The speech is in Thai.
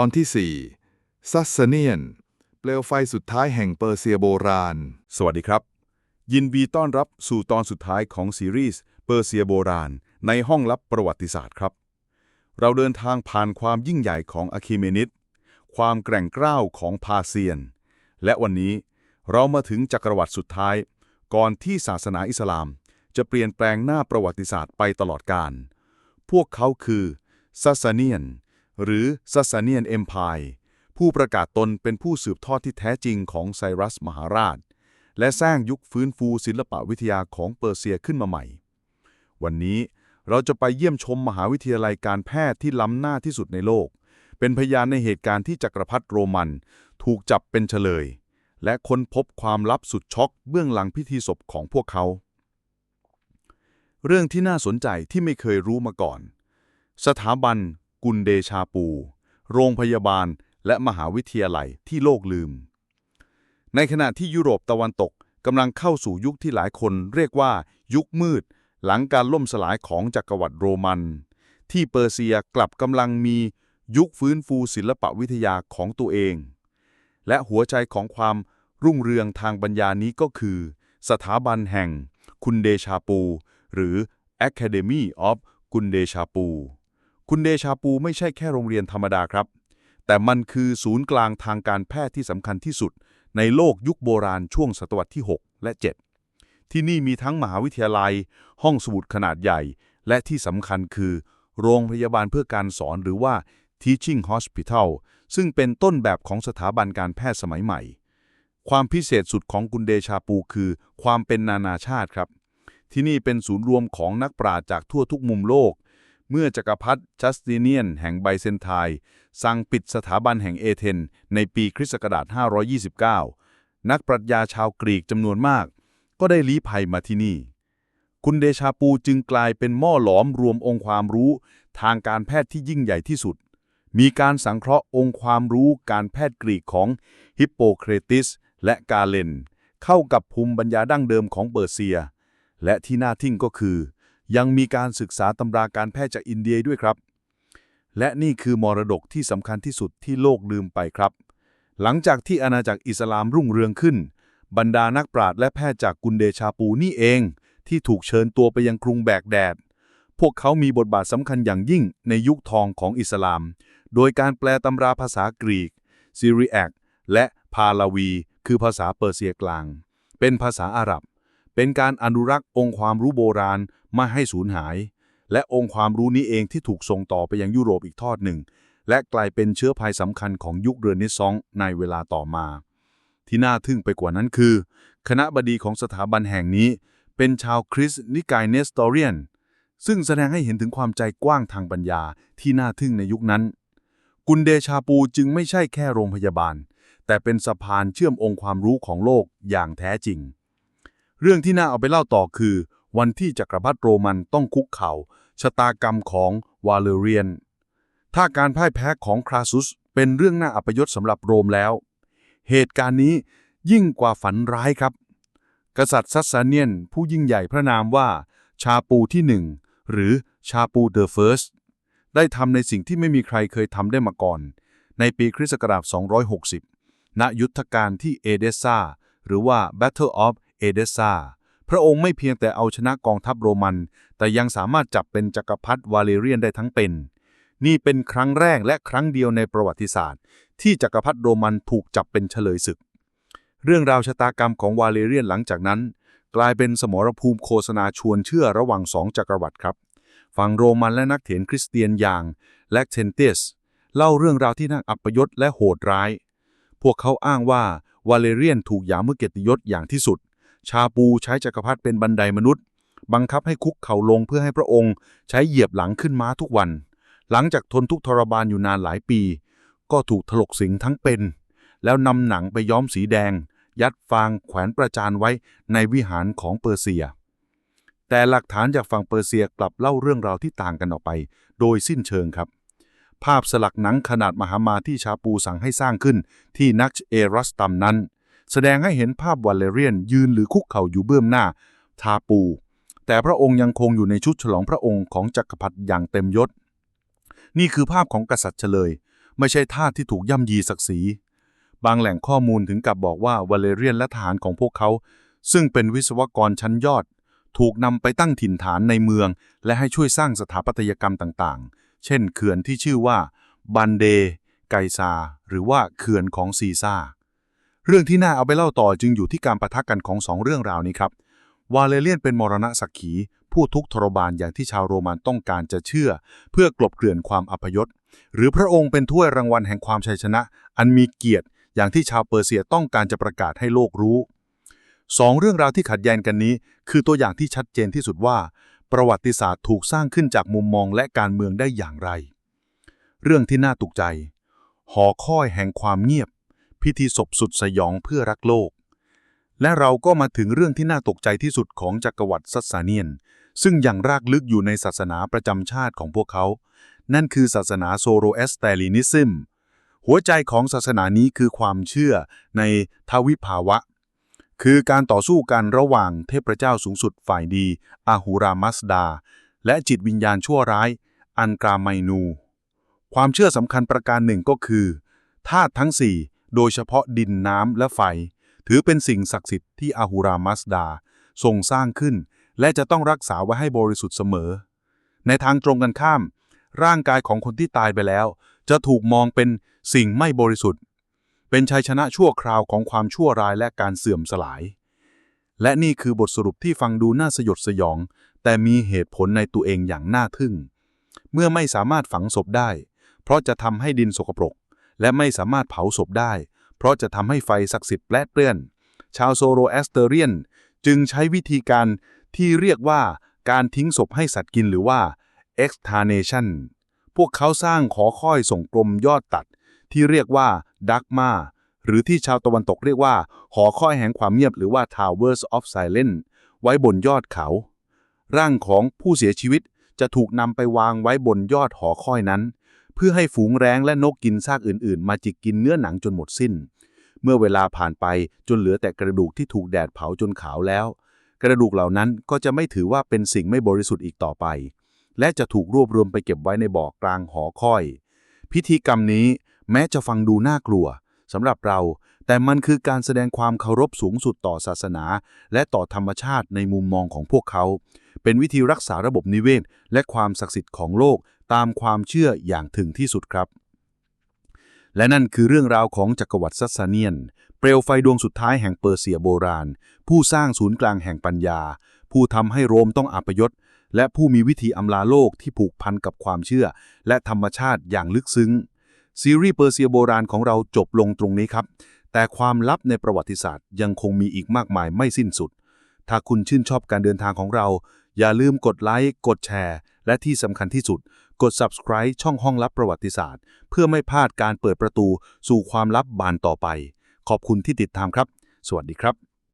ตอนที่ 4 ซัสเซเนียน เปลวไฟสุดท้ายแห่งเปอร์เซียโบราณ สวัสดีครับ ยินดีต้อนรับสู่ตอนสุดท้ายของซีรีส์เปอร์เซียโบราณ ในห้องลับประวัติศาสตร์ครับ เราเดินทางผ่านความยิ่งใหญ่ของอะคิเมนิดความแกร่งกร้าวของพาเซียน และวันนี้เรามาถึงจักรวรรดิสุดท้าย ก่อนที่ศาสนาอิสลาม จะเปลี่ยนแปลงหน้าประวัติศาสตร์ไปตลอดกาลพวกเขาคือซัสซเนียน หรือซัสซาเนียนเอ็มพายผู้ประกาศตนเป็นผู้สืบทอดที่แท้จริงของไซรัสมหาราช และสร้างยุคฟื้นฟูศิลปวิทยาของเปอร์เซียขึ้นมาใหม่ วันนี้เราจะไปเยี่ยมชมมหาวิทยาลัยการแพทย์ที่ล้ำหน้าที่สุดในโลก เป็นพยานในเหตุการณ์ที่จักรพรรดิโรมัน ถูกจับเป็นเฉลย และค้นพบความลับสุดช็อกเบื้องหลังพิธีศพของพวกเขา เรื่องที่น่าสนใจที่ไม่เคยรู้มาก่อน สถาบัน กุนเดชาปู โรงพยาบาล และมหาวิทยาลัยที่โลกลืม ในขณะที่ยุโรปตะวันตกกำลังเข้าสู่ยุคที่หลายคนเรียกว่า ยุคมืด หลังการล่มสลายของจักรวรรดิโรมัน ที่เปอร์เซียกลับกำลังมียุคฟื้นฟูศิลปวิทยาของตัวเอง และหัวใจของความรุ่งเรืองทางปัญญานี้ก็คือ สถาบันแห่ง คุณเดชาปู หรือ Academy of กุนเดชาปู คุณเดชาปูไม่ใช่แค่โรงเรียนธรรมดาครับ แต่มันคือศูนย์กลางทางการแพทย์ที่สำคัญที่สุด ในโลกยุคโบราณช่วงศตวรรษที่ 6 และ 7 ที่นี่มีทั้งมหาวิทยาลัย ห้องสมุดขนาดใหญ่ และที่สำคัญคือ โรงพยาบาลเพื่อการสอนหรือว่า Teaching Hospital ซึ่งเป็นต้นแบบของสถาบันการแพทย์สมัยใหม่ ความพิเศษสุดของกุนเดชาปูคือ ความเป็นนานาชาติครับ ที่นี่เป็นศูนย์รวมของนักปราชญ์จากทั่วทุกมุมโลก เมื่อจักรพรรดิจัสติเนียน แห่งไบเซนไทน์สั่งปิดสถาบันแห่งเอเธนในปีคริสต์ศักราช 529 นักปรัชญาชาวกรีกจำนวนมาก ก็ได้ลี้ภัยมาที่นี่ คุณเดชาปูจึงกลายเป็นหม้อหลอมรวมองค์ความรู้ ทางการแพทย์ที่ยิ่งใหญ่ที่สุด มีการสังเคราะห์องค์ความรู้การแพทย์กรีกของฮิปโปเครติสและกาเลน เข้ากับภูมิปัญญาดั้งเดิมของเปอร์เซีย และที่น่าทึ่งก็คือ ยังมีการศึกษาตำราการแพทย์จากอินเดียด้วยครับ และนี่คือมรดกที่สำคัญที่สุดที่โลกลืมไปครับ หลังจากที่อาณาจักรอิสลามรุ่งเรืองขึ้น บรรดานักปราชญ์และแพทย์จากกุนเดชาปูนี่เอง ที่ถูกเชิญตัวไปยังกรุงแบกแดด พวกเขามีบทบาทสำคัญอย่างยิ่งในยุคทองของอิสลาม โดยการแปลตำราภาษากรีกซีรีแอกและพาลาวี คือภาษาเปอร์เซียกลาง เป็นภาษาอาหรับ เป็นการอนุรักษ์องค์ความรู้โบราณ ไม่ให้สูญหาย และองค์ความรู้นี้เองที่ถูกส่งต่อไปยังยุโรปอีกทอดหนึ่ง และกลายเป็นเชื้อภัยสำคัญของยุคเรเนซองส์ในเวลาต่อมา ที่น่าทึ่งไปกว่านั้นคือ คณะบดีของสถาบันแห่งนี้ เป็นชาวคริสต์นิกายเนสตอเรียน ซึ่งแสดงให้เห็นถึงความใจกว้างทางปัญญาที่น่าทึ่งในยุคนั้น กุนเดชาปูจึงไม่ใช่แค่โรงพยาบาล แต่เป็นสะพานเชื่อมองค์ความรู้ของโลกอย่างแท้จริงเรื่องที่น่าเอาไปเล่าต่อคือ วันที่จักรพรรดิโรมันต้องคุกเข่าชะตากรรมของวาเลเรียน ถ้าการพ่ายแพ้ของคราซุสเป็นเรื่องน่าอัปยศสำหรับโรมแล้ว เหตุการณ์นี้ยิ่งกว่าฝันร้ายครับ กษัตริย์ซัสซาเนียน ผู้ยิ่งใหญ่พระนามว่าชาปูที่หนึ่งหรือชาปูเดอะเฟิร์สได้ทำในสิ่งที่ไม่มีใครเคยทำได้มาก่อน ในปีคริสต์ศักราช 260 ณ ยุทธการที่เอเดซ่า หรือว่า Battle of Edessa พระองค์ไม่เพียงแต่เอาชนะกองทัพโรมัน แต่ยังสามารถจับเป็นจักรพรรดิวาเลเรียนได้ทั้งเป็น นี่เป็นครั้งแรกและครั้งเดียวในประวัติศาสตร์ ที่จักรพรรดิโรมันถูกจับเป็นเฉลยศึก เรื่องราวชะตากรรมของวาเลเรียนหลังจากนั้น กลายเป็นสมรภูมิโฆษณาชวนเชื่อระหว่างสองจักรวรรดิครับ ฝั่งโรมันและนักเถียนคริสเตียนอย่างแลกเทนเตสเล่าเรื่องราวที่น่าอัปยศและโหดร้าย พวกเขาอ้างว่าวาเลเรียนถูกหยามเมื่อเกียรติยศอย่างที่สุด ชาปูใช้จักรพรรดิเป็นบันไดมนุษย์ บังคับให้คุกเข่าลงเพื่อให้พระองค์ ใช้เหยียบหลังขึ้นม้าทุกวัน หลังจากทนทุกทรมานอยู่นานหลายปี ก็ถูกถลกสิงทั้งเป็น แล้วนำหนังไปย้อมสีแดง ยัดฟางแขวนประจานไว้ในวิหารของเปอร์เซีย แต่หลักฐานจากฝั่งเปอร์เซียกลับเล่าเรื่องราวที่ต่างกันออกไป โดยสิ้นเชิงครับภาพสลักหนังขนาดมหามาที่ชาปูสั่งให้สร้างขึ้นที่นักเอรัสตัมนั้น แสดงให้เห็นภาพวาเลเรียนยืนหรือคุกเข่าอยู่เบื้องหน้า ทาปู แต่พระองค์ยังคงอยู่ในชุดฉลองพระองค์ของจักรพรรดิอย่างเต็มยศ นี่คือภาพของกษัตริย์เฉลย ไม่ใช่ทาสที่ถูกย่ำยีศักดิ์ศรี บางแหล่งข้อมูลถึงกับบอกว่าวาเลเรียนและทหารของพวกเขา ซึ่งเป็นวิศวกรชั้นยอด ถูกนำไปตั้งถิ่นฐานในเมือง และให้ช่วยสร้างสถาปัตยกรรมต่างๆ เช่น เขื่อนที่ชื่อว่าบันเดไกซาหรือว่าเขื่อนของซีซ่า เรื่องที่น่าเอาไปเล่าต่อจึงอยู่ที่การประทะกันของสองเรื่องราวนี้ครับ วาเลเรียนเป็นมรณะสักขี ผู้ทุกทรมานอย่างที่ชาวโรมันต้องการจะเชื่อ เพื่อกลบเกลื่อนความอัปยศ หรือพระองค์เป็นถ้วยรางวัลแห่งความชัยชนะ อันมีเกียรติ อย่างที่ชาวเปอร์เซียต้องการจะประกาศให้โลกรู้สองเรื่องราวที่ขัดแย้งกันนี้ คือตัวอย่างที่ชัดเจนที่สุดว่า ประวัติศาสตร์ถูกสร้างขึ้นจากมุมมองและการเมืองได้อย่างไร เรื่องที่น่าตกใจ หอคอยแห่งความเงียบ พิธีศพสุดสยองเพื่อรักโลก และเราก็มาถึงเรื่องที่น่าตกใจที่สุดของจักรวรรดิซัสซาเนียน ซึ่งยังรากลึกอยู่ในศาสนาประจำชาติของพวกเขา นั่นคือศาสนาโซโรแอสเตลินิซึม หัวใจของศาสนานี้คือความเชื่อในทวิภาวะ คือการต่อสู้กันระหว่างเทพเจ้าสูงสุดฝ่ายดีอาหูรามัสดา และจิตวิญญาณชั่วร้าย อันกราไมนู ความเชื่อสำคัญประการหนึ่งก็คือธาตุทั้งสี่ โดยเฉพาะดินน้ำและไฟ ถือเป็นสิ่งศักดิ์สิทธิ์ที่อาหูรามัสดา ทรงสร้างขึ้น และจะต้องรักษาไว้ให้บริสุทธิ์เสมอ ในทางตรงกันข้าม ร่างกายของคนที่ตายไปแล้ว จะถูกมองเป็นสิ่งไม่บริสุทธิ์ เป็นชัยชนะชั่วคราวของความชั่วร้ายและการเสื่อมสลาย และนี่คือบทสรุปที่ฟังดูน่าสยดสยอง แต่มีเหตุผลในตัวเองอย่างน่าทึ่ง เมื่อไม่สามารถฝังศพได้ เพราะจะทำให้ดินสกปรก และไม่สามารถเผาศพได้ เพราะจะทำให้ไฟศักดิ์สิทธิ์แปรเปื้อน ชาวโซโรแอสเตเรียน จึงใช้วิธีการที่เรียกว่าการทิ้งศพให้สัตว์กินหรือว่า externation พวกเขาสร้างขอค่อยส่งกลมยอดตัด ที่เรียกว่าดักมาหรือที่ชาวตะวันตกเรียกว่า หอคอยแห่งความเงียบหรือว่า Towers of Silence ไว้บนยอดเขา ร่างของผู้เสียชีวิตจะถูกนำไปวางไว้บนยอดหอคอยนั้น เพื่อให้ฝูงแร้งและนกกินซากอื่นๆ มาจิกกินเนื้อหนังจนหมดสิ้น เมื่อเวลาผ่านไปจนเหลือแต่กระดูกที่ถูกแดดเผาจนขาวแล้ว กระดูกเหล่านั้นก็จะไม่ถือว่าเป็นสิ่งไม่บริสุทธิ์อีกต่อไป และจะถูกรวบรวมไปเก็บไว้ในบ่อกลางหอคอย พิธีกรรมนี้แม้จะฟังดูน่ากลัวสำหรับเรา แต่มันคือการแสดงความเคารพสูงสุดต่อศาสนา และต่อธรรมชาติในมุมมองของพวกเขา เป็นวิธีรักษาระบบนิเวศ และความศักดิ์สิทธิ์ของโลกตามความเชื่ออย่างถึงที่สุดครับ และนั่นคือเรื่องราวของจักรวรรดิซัสซาเนียน เปลวไฟดวงสุดท้ายแห่งเปอร์เซียโบราณ ผู้สร้างศูนย์กลางแห่งปัญญา ผู้ทำให้โรมต้องอัปยศ และผู้มีวิธีอำลาโลกที่ผูกพันกับความเชื่อ และธรรมชาติอย่างลึกซึ้งซีรีส์เปอร์เซียโบราณของเราจบลงตรงนี้ครับ แต่ความลับในประวัติศาสตร์ยังคงมีอีกมากมายไม่สิ้นสุด ถ้าคุณชื่นชอบการเดินทางของเรา อย่าลืมกดไลค์ กดแชร์ และที่สำคัญที่สุด กด subscribe ช่องห้องลับประวัติศาสตร์ เพื่อไม่พลาดการเปิดประตูสู่ความลับบานต่อไป ขอบคุณที่ติดตามครับ สวัสดีครับ